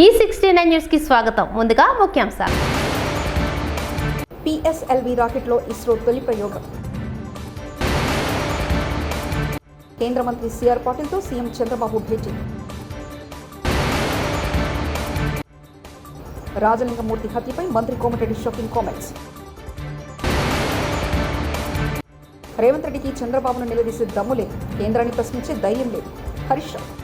ఈ sixty nine న్యూస్కి స్వాగతం. ముందుగా ముఖ్యాంశాలు. పిఎస్ఎల్వి రాకెట్లో ఇస్రో తొలి ప్రయోగం. కేంద్ర మంత్రి సిఆర్ పాటిల్తో సీఎం చంద్రబాబు భేటీ. రాజలింగమూర్తి హత్యపై మంత్రి కోమటిరెడ్డి షాకింగ్ కామెంట్స్. రేవంత్ రెడ్డికి చంద్రబాబును నిలదీసే దమ్ము లేదు. కేంద్రాన్ని ప్రశ్నించే ధైర్యం లేదు. Harish Rao.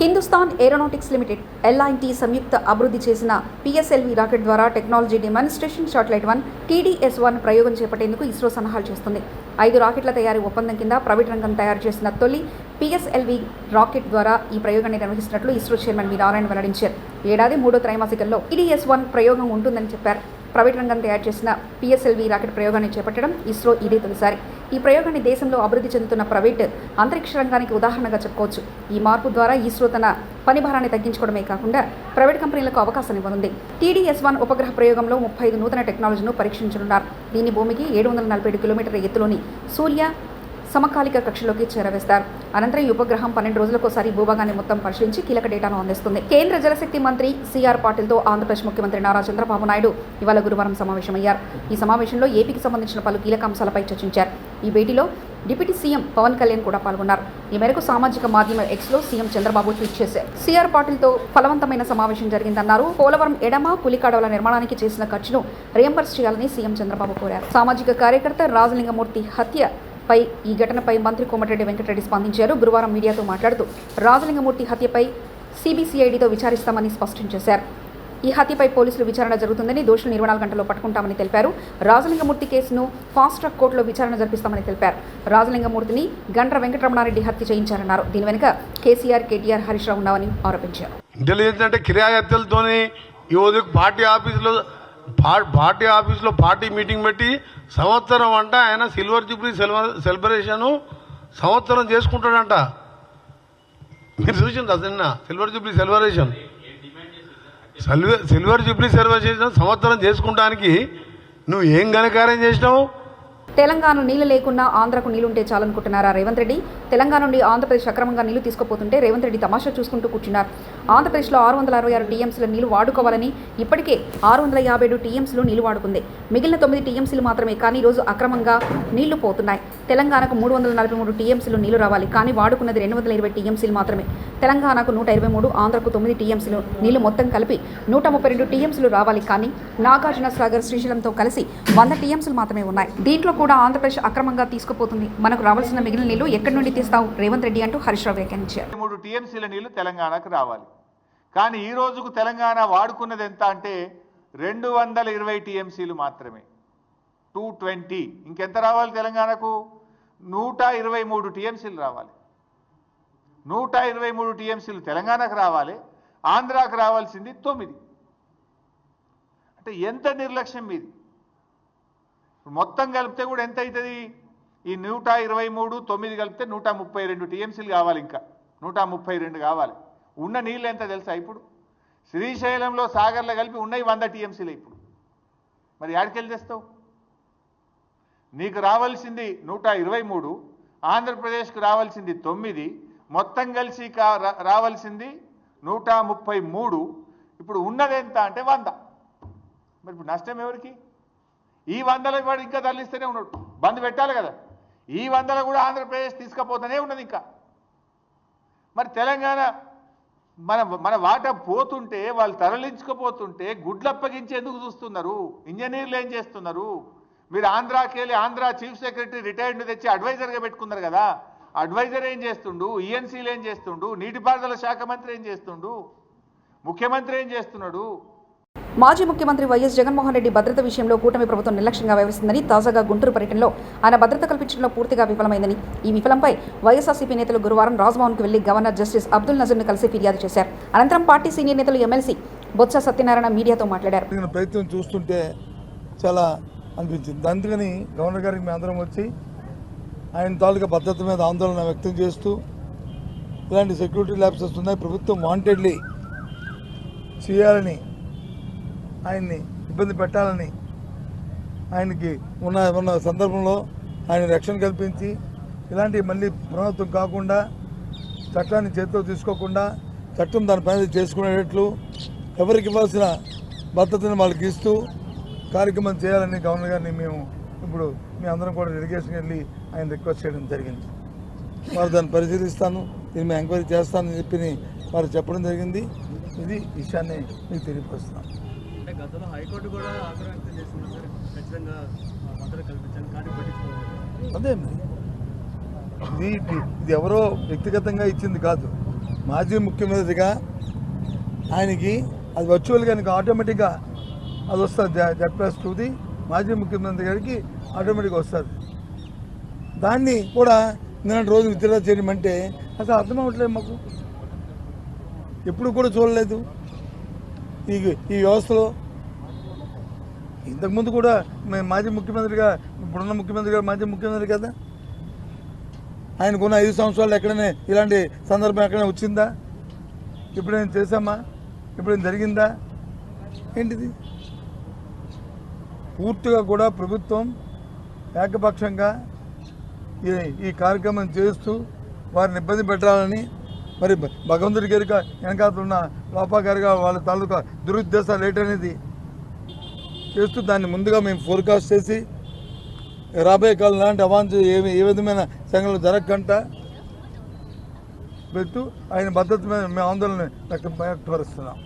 Hindustan Aeronautics Limited LIT సంయుక్త అభివృద్ధి చేసిన పిఎస్ఎల్వి రాకెట్ ద్వారా technology demonstration satellite one TDS one ప్రయోగం చేపట్టేందుకు ఇస్రో సలహాలు చేస్తుంది. ఐదు రాకెట్ల తయారీ ఒప్పందం కింద ప్రైవేట్ రంగం తయారు చేసిన తొలి పిఎస్ఎల్వి రాకెట్ ద్వారా ఈ ప్రయోగాన్ని నిర్వహిస్తున్నట్లు ఇస్రో చైర్మన్ వి నారాయణ వెల్లడించారు. ఏడాది మూడో త్రైమాసికంలో టీడీఎస్ వన్ ప్రయోగం ఉంటుందని చెప్పారు. ప్రైవేట్ రంగం తయారు చేసిన పిఎస్ఎల్వి రాకెట్ ప్రయోగాన్ని చేపట్టడం ఇస్రో ఇదే తొలిసారి. ఈ ప్రయోగాన్ని దేశంలో అభివృద్ధి చెందుతున్న ప్రైవేట్ అంతరిక్ష రంగానికి ఉదాహరణగా చెప్పుకోవచ్చు. ఈ మార్పు ద్వారా ఇస్రో తన పని భారాన్ని తగ్గించుకోవడమే కాకుండా ప్రైవేట్ కంపెనీలకు అవకాశం ఇవ్వనుంది. టీడీఎస్ వన్ ఉపగ్రహ ప్రయోగంలో ముప్పై ఐదు నూతన టెక్నాలజీను పరీక్షించనున్నారు. దీన్ని భూమికి ఏడు వందల నలభై ఏడు కిలోమీటర్ల ఎత్తులోని సూర్య సమకాలిక కక్షలోకి చేరవేస్తారు. అనంతరం ఈ ఉపగ్రహం పన్నెండు రోజులకోసారి భూభాగాన్ని మొత్తం పరిశీలించి కీలక డేటాను అందిస్తుంది. కేంద్ర జలశక్తి మంత్రి సిఆర్ పాటిల్తో ఆంధ్రప్రదేశ్ ముఖ్యమంత్రి నారా చంద్రబాబు నాయుడు ఇవాళ గురువారం సమావేశమయ్యారు. ఈ సమావేశంలో ఏపీకి సంబంధించిన పలు కీలక అంశాలపై చర్చించారు. ఈ భేటీలో డిప్యూటీ సీఎం పవన్ కళ్యాణ్ కూడా పాల్గొన్నారు. ఈ మేరకు సామాజిక మాధ్యమ ఎక్స్లో సీఎం చంద్రబాబు ట్వీట్ చేశారు. సిఆర్ పాటిల్తో ఫలవంతమైన సమావేశం జరిగిందన్నారు. పోలవరం ఎడమ పులికాడవల నిర్మాణానికి చేసిన ఖర్చును రియంబర్స్ చేయాలని సీఎం చంద్రబాబు కోరారు. సామాజిక కార్యకర్త రాజలింగమూర్తి హత్య పై ఈ ఘటనపై మంత్రి కోమటిరెడ్డి వెంకటరెడ్డి స్పందించారు. గురువారం మీడియాతో మాట్లాడుతూ రాజలింగమూర్తి హత్యపై సిబిసిఐడితో విచారిస్తామని స్పష్టం చేశారు. ఈ హత్యపై పోలీసులు విచారణ జరుగుతుందని దోషులు ఇరవై నాలుగు గంటల్లో పట్టుకుంటామని తెలిపారు. రాజలింగమూర్తి కేసును ఫాస్ట్ ట్రాక్ కోర్టులో విచారణ జరిపిస్తామని తెలిపారు. రాజలింగమూర్తిని గండ్ర వెంకటరమణారెడ్డి హత్య చేయించారన్నారు. దీని వెనుక కేసీఆర్ కేటీఆర్ హరీష్ రావు ఉన్నామని ఆరోపించారు. ఇంటెలిజెన్స్ అంటే కిరాయత్తలతోని ఈ పార్టీ ఆఫీసులో పార్టీ ఆఫీస్లో పార్టీ మీటింగ్ పెట్టి సంవత్సరం అంట ఆయన సిల్వర్ జూబ్లీ సెలవ సెలబ్రేషన్ సంవత్సరం చేసుకుంటాడంట. మీరు చూసింది అసలు silver jubilee celebration? Silver silver jubilee celebration సంవత్సరం చేసుకుంటానికి నువ్వు ఏం ఘనకార్యం చేసినావు? తెలంగాణ నీళ్ళు లేకుండా ఆంధ్రకు నీళ్ళుంటే చాలనుకుంటున్నారా రేవంత్ రెడ్డి? తెలంగాణ నుండి ఆంధ్రప్రదేశ్ అక్రమంగా నీళ్ళు తీసుకుపోతుంటే రేవంత్ రెడ్డి తమాషా చూసుకుంటూ కూర్చున్నారు. ఆంధ్రప్రదేశ్లో ఆరు వందల అరవై ఆరు టీఎంసీల నీళ్ళు వాడుకోవాలని ఇప్పటికే ఆరు వందల యాభై ఏడు టీఎంసీలు నీళ్ళు వాడుకుంది. మిగిలిన తొమ్మిది టీఎంసీలు మాత్రమే కానీ రోజు అక్రమంగా నీళ్ళు పోతున్నాయి. తెలంగాణకు మూడు వందల నలభై మూడు టీఎంసీలు నీళ్ళు రావాలి కానీ వాడుకున్నది రెండు వందల ఇరవై టీఎంసీలు మాత్రమే. తెలంగాణకు నూట ఇరవై మూడు ఆంధ్రకు తొమ్మిది టీఎంసీలు నీళ్ళు మొత్తం కలిపి నూట ముప్పై రెండు టీఎంసీలు రావాలి కానీ నాగార్జున సాగర్ శ్రీశైలంతో కలిసి వంద టీఎంసీలు మాత్రమే ఉన్నాయి. దీంట్లో కూడా ఆంధ్రప్రదేశ్ అక్రమంగా తీసుకుపోతుంది. మనకు రావాల్సిన మిగిలిన నీళ్ళు ఎక్కడి నుండి తీస్తావు? రేవంత్ రెడ్డి అంటూ హరీష్ రావు వ్యాఖ్యానించారు. మూడు టీఎంసీల నీళ్ళు తెలంగాణకు రావాలి. కానీ ఈ రోజుకు తెలంగాణ వాడుకున్నది ఎంత అంటే రెండు వందల ఇరవై టీఎంసీలు మాత్రమే. Two twenty. ఇంకెంత రావాలి తెలంగాణకు? నూట ఇరవై మూడు టీఎంసీలు రావాలి. నూట ఇరవై మూడు టీఎంసీలు తెలంగాణకు రావాలి. ఆంధ్రాకు రావాల్సింది తొమ్మిది. అంటే ఎంత నిర్లక్ష్యం మీది? మొత్తం కలిపితే కూడా ఎంత అవుతుంది ఈ నూట ఇరవై మూడు తొమ్మిది కలిపితే నూట ముప్పై రెండు టీఎంసీలు కావాలి ఇంకా. నూట ముప్పై రెండు కావాలి. ఉన్న నీళ్ళు ఎంత తెలుసా ఇప్పుడు? శ్రీశైలంలో సాగర్లో కలిపి ఉన్నాయి వంద టీఎంసీలు ఇప్పుడు. మరి యాడికెళ్ళి తెస్తావు? నీకు రావాల్సింది నూట ఇరవై మూడు ఆంధ్రప్రదేశ్కు రావాల్సింది తొమ్మిది మొత్తం కలిసి కా- రా- రావాల్సింది నూట ముప్పై మూడు. ఇప్పుడు ఉన్నది ఎంత అంటే వంద. మరి ఇప్పుడు నష్టం ఎవరికి? ఈ వందల వాడు ఇంకా తరలిస్తూనే ఉన్నాడు. బంద్ పెట్టాలి కదా. ఈ వందల కూడా ఆంధ్రప్రదేశ్ తీసుకపోతూనే ఉన్నది ఇంకా. మరి తెలంగాణ మన మన వాట పోతుంటే వాళ్ళు తరలించుకుపోతుంటే గుడ్లు అప్పగించేందుకు చూస్తున్నారు. ఇంజనీర్లు ఏం చేస్తున్నారు? మీరు ఆంధ్రాకి వెళ్ళి ఆంధ్ర చీఫ్ సెక్రటరీ రిటైర్డ్ తెచ్చి అడ్వైజర్గా పెట్టుకున్నారు కదా. అడ్వైజర్ ఏం చేస్తుండు? ఈఎన్సీలు ఏం చేస్తుండు? నీటిపారుదల శాఖ మంత్రి ఏం చేస్తుండు? ముఖ్యమంత్రి ఏం చేస్తున్నాడు? మాజీ ముఖ్యమంత్రి వైఎస్ జగన్మోహన్ రెడ్డి భద్రత విషయంలో కూటమి ప్రభుత్వం నిర్లక్ష్యంగా వ్యవహరిస్తుందని తాజాగా గుంటూరు పర్యటనలో ఆయన భద్రత కల్పించడంలో పూర్తిగా విఫలమైందని. ఈ విఫలంపై వైఎస్ఆర్సీపీ నేతలు గురువారం రాజ్భవన్కు వెళ్ళి గవర్నర్ జస్టిస్ అబ్దుల్ నజర్ను కలిసి ఫిర్యాదు చేశారు. అనంతరం పార్టీ సీనియర్ నేతలు ఎమ్మెల్సీ బొత్స సత్యనారాయణ మీడియాతో మాట్లాడారు. ప్రయత్నం చూస్తుంటే చాలా అనిపించింది. అందుకని గవర్నర్ గారికి మేము అందరం వచ్చి ఆయన తాలూకా భద్రత మీద ఆందోళన వ్యక్తం చేస్తూ ఇలాంటి సెక్యూరిటీ ల్యాబ్సెస్ ఉన్నాయి ప్రభుత్వం వాంటెడ్లీ చేయాలని ఆయన్ని ఇబ్బంది పెట్టాలని ఆయనకి ఉన్న ఉన్న సందర్భంలో ఆయన రక్షణ కల్పించి ఇలాంటివి మళ్ళీ పునరావృతం కాకుండా చట్టాన్ని చేతిలో తీసుకోకుండా చట్టం దాని పని చేసుకునేటట్లు ఎవరికి ఇవ్వాల్సిన భద్రతను వాళ్ళకి ఇస్తూ కార్యక్రమం చేయాలని గవర్నర్ గారిని మేము ఇప్పుడు మీ అందరం కూడా డెలిగేషన్ వెళ్ళి ఆయన రిక్వెస్ట్ చేయడం జరిగింది. వారు దాన్ని పరిశీలిస్తాను దీన్ని మేము ఎంక్వైరీ చేస్తానని చెప్పి వారు చెప్పడం జరిగింది. ఇది విషయాన్ని మీకు తెలియపరుస్తున్నాను గతంలో హైకోర్టు కూడా ఆగ్రహం చేసింది సార్ ఖచ్చితంగా భద్రత కానీ పట్టించుకోవాలి అదే ఇది ఇది- ఇది ఎవరో వ్యక్తిగతంగా ఇచ్చింది కాదు. మాజీ ముఖ్యమంత్రిగా ఆయనకి అది వర్చువల్గా ఆయనకి ఆటోమేటిక్గా అది వస్తుంది. జెడ్ ప్లస్ టూది మాజీ ముఖ్యమంత్రి గారికి ఆటోమేటిక్గా వస్తుంది. దాన్ని కూడా నిన్న రోజు విత్డ్రా చేయమంటే అసలు అర్థం అవ్వట్లేదు మాకు. ఎప్పుడు కూడా చూడలేదు. ఈ ఈ వ్యవస్థలో ఇంతకుముందు కూడా మేము మాజీ ముఖ్యమంత్రిగా ఇప్పుడున్న ముఖ్యమంత్రి గారు మాజీ ముఖ్యమంత్రి కదా? ఆయనకున్న ఐదు సంవత్సరాలు ఎక్కడనే ఇలాంటి సందర్భం ఎక్కడైనా వచ్చిందా? ఇప్పుడేం చేశామా? ఇప్పుడేం జరిగిందా? ఏంటిది? పూర్తిగా కూడా ప్రభుత్వం ఏకపక్షంగా ఈ ఈ కార్యక్రమం చేస్తూ వారిని ఇబ్బంది పెట్టాలని మరి భగవంతుడి గారిగా వెనకాతున్న లోపా గారిగా వాళ్ళ తాలూకా దురుద్దేశాలు ఏంటనేది చేస్తూ దాన్ని ముందుగా మేము ఫోర్కాస్ట్ చేసి రాబోయే కాలం లాంటి అవాంఛ ఏ ఏ విధమైన సంఘటనలు జరగకుండా పెట్టు ఆయన భద్రత మీద మేము ఆందోళన వ్యక్తం వ్యక్తపరుస్తున్నాం.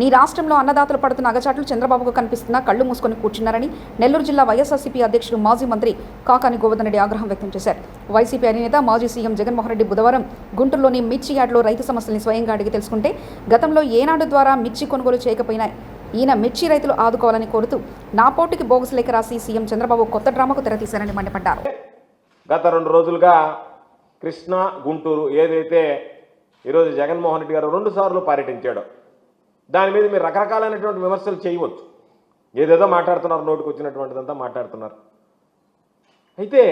నీ రాష్ట్రంలో అన్నదాతలు పడుతున్న అగచాట్లు చంద్రబాబుకు కనిపిస్తున్నా కళ్ళు మూసుకొని కూర్చున్నారని నెల్లూరు జిల్లా వైఎస్ఆర్సీపీ అధ్యక్షుడు మాజీ మంత్రి కాకాని గోవర్ధన్ రెడ్డి ఆగ్రహం వ్యక్తం చేశారు. వైసీపీ అధినేత మాజీ సీఎం జగన్మోహన్ రెడ్డి బుధవారం గుంటూరులోని మిర్చి యార్డ్లో రైతు సమస్యల్ని స్వయంగా అడిగి తెలుసుకుంటే గతంలో ఏనాడు ద్వారా మిర్చి కొనుగోలు చేయకపోయినా ఈయన మిర్చి రైతులు ఆదుకోవాలని కోరుతూ నా పోటీకి బోగస్ లేఖ రాసి సీఎం చంద్రబాబు కొత్త డ్రామాకు తెరతీశారని మండిపడ్డారు. గత రెండు రోజులుగా కృష్ణా గుంటూరు ఏదైతే ఈరోజు జగన్మోహన్ రెడ్డి గారు రెండు సార్లు పర్యటించాడో దాని మీద మీరు రకరకాలైనటువంటి విమర్శలు చేయవచ్చు. ఏదేదో మాట్లాడుతున్నారు నోటికి వచ్చినటువంటిదంతా మాట్లాడుతున్నారు. అయితే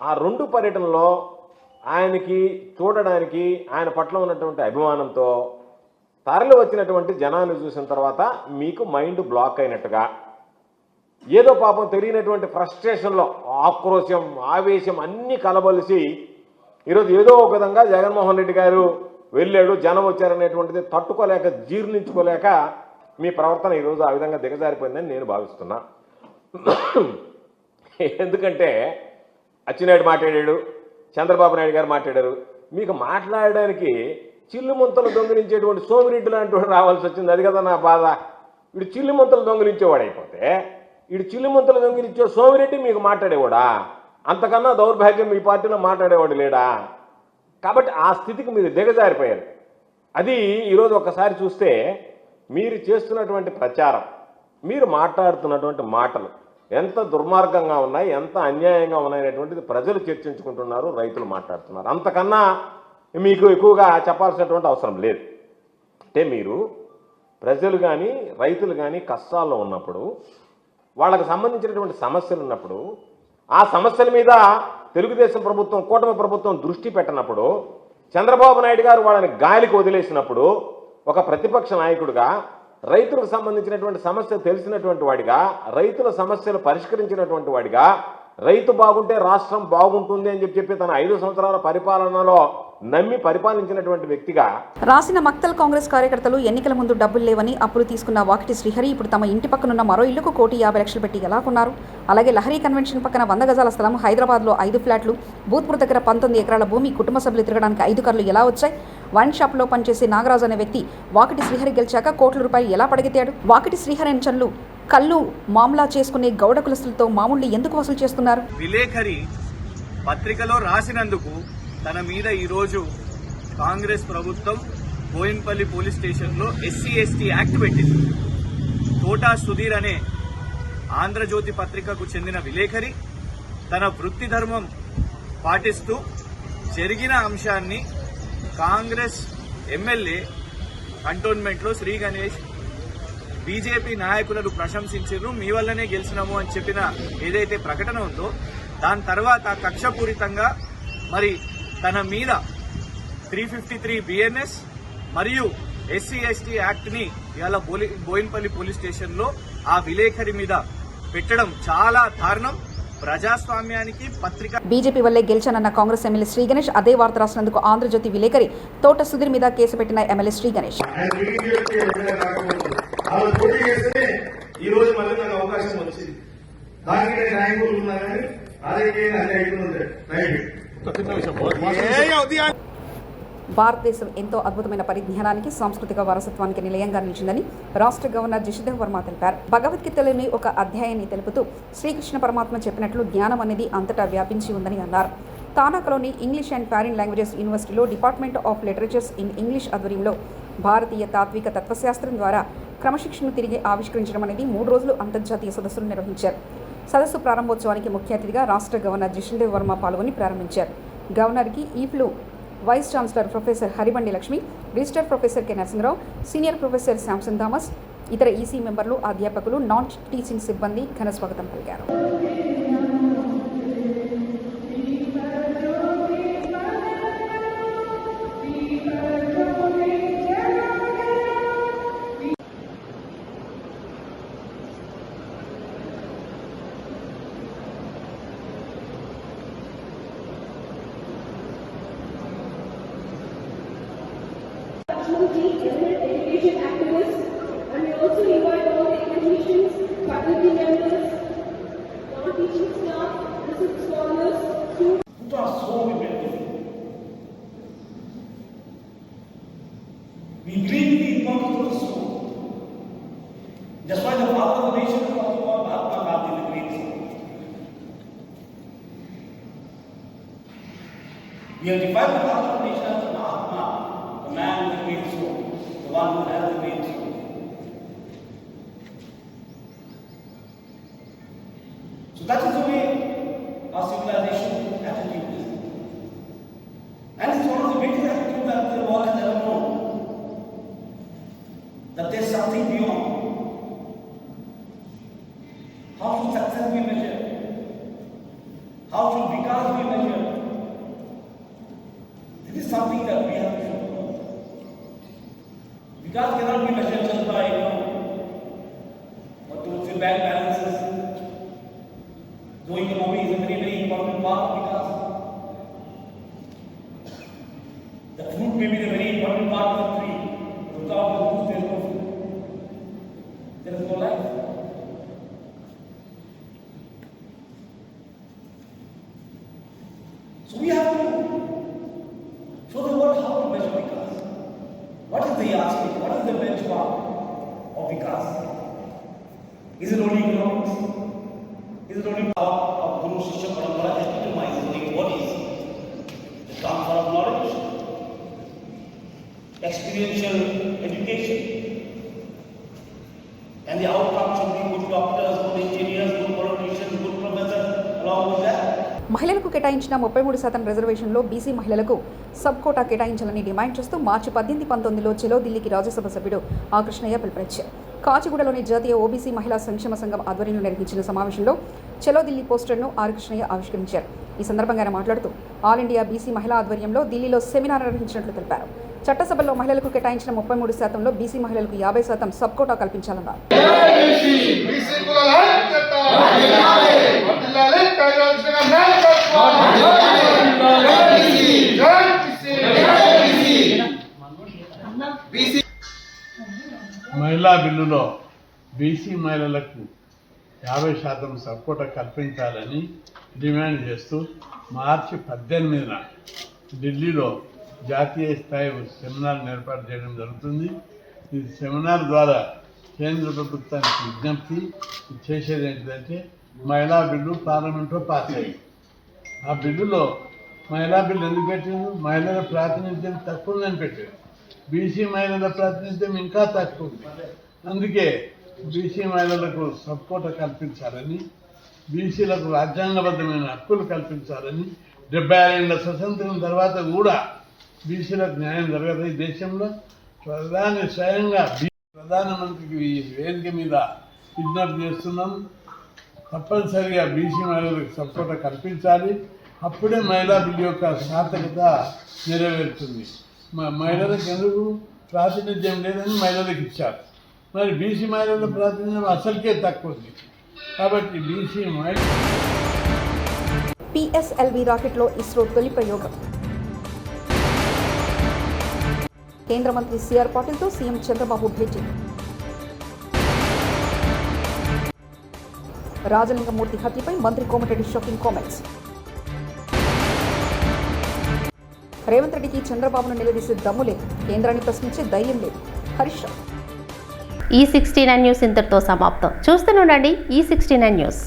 ఆ రెండు పర్యటనలో ఆయనకి చూడడానికి ఆయన పట్ల ఉన్నటువంటి అభిమానంతో తరలి వచ్చినటువంటి జనాన్ని చూసిన తర్వాత మీకు మైండ్ బ్లాక్ అయినట్టుగా ఏదో పాపం తెలియనటువంటి ఫ్రస్ట్రేషన్లో ఆక్రోశం ఆవేశం అన్నీ కలబలిసి ఈరోజు ఏదో ఒక విధంగా జగన్మోహన్ రెడ్డి గారు వెళ్ళాడు జనం వచ్చారనేటువంటిది తట్టుకోలేక జీర్ణించుకోలేక మీ ప్రవర్తన ఈరోజు ఆ విధంగా దిగజారిపోయిందని నేను భావిస్తున్నా. ఎందుకంటే అచ్చినాయుడు మాట్లాడాడు చంద్రబాబు నాయుడు గారు మాట్లాడారు. మీకు మాట్లాడడానికి చిల్లు ముంతలు దొంగిలించేటువంటి సోమిరెడ్డి లాంటి వాడు రావాల్సి వచ్చింది. అది కదా నా బాధ. వీడు చిల్లు ముంతలు దొంగిలించేవాడు అయిపోతే వీడు చిల్లు ముంతలు దొంగిలించే సోమిరెడ్డి మీకు మాట్లాడేవాడా? అంతకన్నా దౌర్భాగ్యం మీ పార్టీలో మాట్లాడేవాడు లేడా? కాబట్టి ఆ స్థితికి మీరు దిగజారిపోయారు. అది ఈరోజు ఒక్కసారి చూస్తే మీరు చేస్తున్నటువంటి ప్రచారం మీరు మాట్లాడుతున్నటువంటి మాటలు ఎంత దుర్మార్గంగా ఉన్నాయి ఎంత అన్యాయంగా ఉన్నాయనేటువంటిది ప్రజలు చర్చించుకుంటున్నారు రైతులు మాట్లాడుతున్నారు. అంతకన్నా మీకు ఎక్కువగా చెప్పాల్సినటువంటి అవసరం లేదు. అంటే మీరు ప్రజలు కానీ రైతులు కానీ కష్టాల్లో ఉన్నప్పుడు వాళ్ళకి సంబంధించినటువంటి సమస్యలు ఉన్నప్పుడు ఆ సమస్యల మీద తెలుగుదేశం ప్రభుత్వం కూటమి ప్రభుత్వం దృష్టి పెట్టనప్పుడు చంద్రబాబు నాయుడు గారు వాళ్ళని గాలికి వదిలేసినప్పుడు ఒక ప్రతిపక్ష నాయకుడిగా రైతులకు సంబంధించినటువంటి సమస్య తెలిసినటువంటి వాడిగా రైతుల సమస్యలు పరిష్కరించినటువంటి వాడిగా రైతు బాగుంటే రాష్ట్రం బాగుంటుంది అని చెప్పి చెప్పి తన ఐదు సంవత్సరాల పరిపాలనలో నమ్మి పరిపాలించినటువంటి వ్యక్తిగా రాసిన మక్తల్ కాంగ్రెస్ కార్యకర్తలు ఎన్నికల ముందు డబ్బులు లేవని అప్పులు తీసుకున్న వాకిటి శ్రీహరి ఇప్పుడు తమ ఇంటి పక్కనున్న మరో ఇల్లుకు కోటి యాభై లక్షలు పెట్టి ఎలా కొన్నారు? అలాగే లహరి కన్వెన్షన్ పక్కన వంద గజాల స్థలం హైదరాబాద్లో ఐదు ఫ్లాట్లు భూత్పూర్ దగ్గర పంతొమ్మిది ఎకరాల భూమి కుటుంబ సభ్యులు తిరగడానికి ఐదు కార్లు ఎలా వచ్చాయి? వైన్ షాప్లో పనిచేసే నాగరాజు అనే వ్యక్తి వాకిటి శ్రీహరి గెలిచాక కోట్ల రూపాయలు ఎలా పడగెత్తాడు? వాకిటి శ్రీహరి అంచన్లు కళ్ళు మామలా చేసుకునే గౌడ కులస్తులతో మామూళ్ళు ఎందుకు వసూలు చేస్తున్నారు? విలేఖరి పత్రికలో రాసినందుకు తన మీద ఈరోజు కాంగ్రెస్ ప్రభుత్వం బోయిన్పల్లి పోలీస్ స్టేషన్లో ఎస్సీ ఎస్టీ యాక్ట్ పెట్టింది. తోటా సుధీర్ అనే ఆంధ్రజ్యోతి పత్రికకు చెందిన విలేఖరి తన వృత్తి ధర్మం పాటిస్తూ జరిగిన అంశాన్ని కాంగ్రెస్ ఎమ్మెల్యే కంటోన్మెంట్లో శ్రీ గణేష్ బీజేపీ నాయకులను ప్రశంసించారు మీ వల్లనే గెలిచినాము అని చెప్పిన ఏదైతే ప్రకటన ఉందో దాని తర్వాత కక్షపూరితంగా మరి తన మీద త్రీ ఫిఫ్టీ త్రీ బిఎన్ఎస్ మరియు ఎస్సీ ఎస్టీ యాక్ట్ని ఇవాళ బోలి- బోయిన్పల్లి పోలీస్ స్టేషన్లో ఆ విలేఖరి మీద పెట్టడం చాలా దారుణం. ప్రజాస్వామ్యానికి పత్రిక బీజేపీ వల్లే గెలిచానన్న కాంగ్రెస్ ఎమ్మెల్యే శ్రీ గణేష్ అదే వార్త రాసినందుకు ఆంధ్రజ్యోతి విలేకరి తోట సుధీర్ మీద కేసు పెట్టిన ఎమ్మెల్యే శ్రీ గణేష్. అలా పోటీ చేస్తేనే ఈ రోజు మళ్ళీ నాకు అవకాశం వచ్చింది. దానికి నేను న్యాయం అన్ని భారతదేశం ఎంతో అద్భుతమైన పరిజ్ఞానానికి సాంస్కృతిక వారసత్వానికి నిలయంగా నిలిచిందని రాష్ట్ర గవర్నర్ జిషదేవ్ వర్మ తెలిపారు. భగవద్గీతలోని ఒక అధ్యాయాన్ని తెలుపుతూ శ్రీకృష్ణ పరమాత్మ చెప్పినట్లు జ్ఞానం అనేది అంతటా వ్యాపించి ఉందని అన్నారు. తానాకలోని ఇంగ్లీష్ అండ్ ఫారిన్ లాంగ్వేజెస్ యూనివర్సిటీలో department of literatures in English ఆధ్వర్యంలో భారతీయ తాత్విక తత్వశాస్త్రం ద్వారా క్రమశిక్షణను తిరిగి ఆవిష్కరించడం అనేది మూడు రోజులు అంతర్జాతీయ సదస్సులు నిర్వహించారు. సదస్సు ప్రారంభోత్సవానికి ముఖ్య అతిథిగా రాష్ట్ర గవర్నర్ జిషన్దేవ్ వర్మ పాల్గొని ప్రారంభించారు. గవర్నర్కి EFLU vice chancellor professor Haribandi Lakshmi register professor K Narasimharao senior professor Samson Thomas ఇతర ఈసీ మెంబర్లు అధ్యాపకులు నాన్ టీచింగ్ సిబ్బంది ఘన స్వాగతం పలికారు. Father of Mahatma Gandhi, the great. We have defined the father of the as Mahatma, the man with the great soul, the one who has the great soul. So that is the way our civilization attitude is. And it's one of the greatest attitudes that the world has ever known. That There is no life. So we have to show the world how to measure vikas. What is the yardstick? What is the benchmark of vikas? Is it only economics? Is it only power of Guru Shishya Parampara only what is the transfer of knowledge, experiential the outcome should be good doctors, good engineers, good politicians, good professors, along with that. మహిళలకు కేటాయించిన ముప్పై మూడు శాతం రిజర్వేషన్లో BC మహిళలకు sub quota కేటాయించాలని demand చేస్తూ మార్చి పద్దెనిమిది పంతొమ్మిదిలో చెలో ఢిల్లీకి రాజ్యసభ సభ్యుడు ఆకృష్ణయ్య పిలుపునిచ్చారు. కాచిగూడలోని జాతీయ ఓబీసీ మహిళా సంక్షేమ సంఘం ఆధ్వర్యంలో నిర్వహించిన సమావేశంలో చెలో ఢిల్లీ పోస్టర్ను ఆకృష్ణయ్య ఆవిష్కరించారు. ఈ సందర్భంగా ఆయన మాట్లాడుతూ ఆల్ ఇండియా బీసీ మహిళా ఆధ్వర్యంలో ఢిల్లీలో సెమినార్ నిర్వహించినట్లు తెలిపారు. చట్టసభలో మహిళలకు కేటాయించిన ముప్పై మూడు శాతంలో బీసీ మహిళలకు యాభై శాతం సబ్ కోటా కల్పించాలన్నారు. మహిళా బిల్లులో బీసీ మహిళలకు యాభై శాతం సపోర్ట కల్పించాలని డిమాండ్ చేస్తూ మార్చి పద్దెనిమిదిన ఢిల్లీలో జాతీయ స్థాయి సెమినార్ ఏర్పాటు చేయడం జరుగుతుంది. ఈ సెమినార్ ద్వారా కేంద్ర ప్రభుత్వానికి విజ్ఞప్తి చేసేది ఏంటంటే మహిళా బిల్లు పార్లమెంట్లో పాస్ అయ్యింది ఆ బిల్లులో మహిళా బిల్లు ఎందుకు పెట్టింది మహిళల ప్రాతినిధ్యం తక్కువ ఉందని పెట్టారు. బీసీ మహిళల ప్రాతినిధ్యం ఇంకా తక్కువ ఉంది. అందుకే బీసీ మహిళలకు సపోర్ట్ కల్పించాలని బీసీలకు రాజ్యాంగబద్ధమైన హక్కులు కల్పించాలని డెబ్బై ఏళ్ళ స్వతంత్రం తర్వాత కూడా బీసీలకు న్యాయం జరగదు. ఈ దేశంలో ప్రధాని స్వయంగా ప్రధానమంత్రికి ఈ వేదిక మీద విజ్ఞప్తి చేస్తున్నాం. తప్పనిసరిగా బీసీ మహిళలకు సపోర్ట్ కల్పించాలి. అప్పుడే మహిళా బిల్లు యొక్క సార్థకత నెరవేరుతుంది. మహిళలకు ఎందుకు ప్రాతినిధ్యం లేదని మహిళలకు ఇచ్చారు. మరి బీసీ మహిళల ప్రాతినిధ్యం అసలుకే తక్కువ ఉంది. కాబట్టి బీసీ మహిళ పిఎస్ఎల్వి రాకెట్లో ఇస్రో తొలి ప్రయోగం. కేంద్ర మంత్రి సిఆర్ పాటిల్తో సీఎం చంద్రబాబు భేటీ. రాజలింగమూర్తి హత్యపై మంత్రి కోమటిరెడ్డి షాకింగ్ కామెంట్స్. రేవంత్ రెడ్డికి చంద్రబాబును నిలదీసే దమ్ము లేదు. కేంద్రాన్ని ప్రశ్నించే ధైర్యం లేదు. హరీష్ ఈ సిక్స్టీ నైన్ న్యూస్ ఇంతటితో సమాప్తం. చూస్తూనే ఉండండి ఈ సిక్స్టీ నైన్ న్యూస్.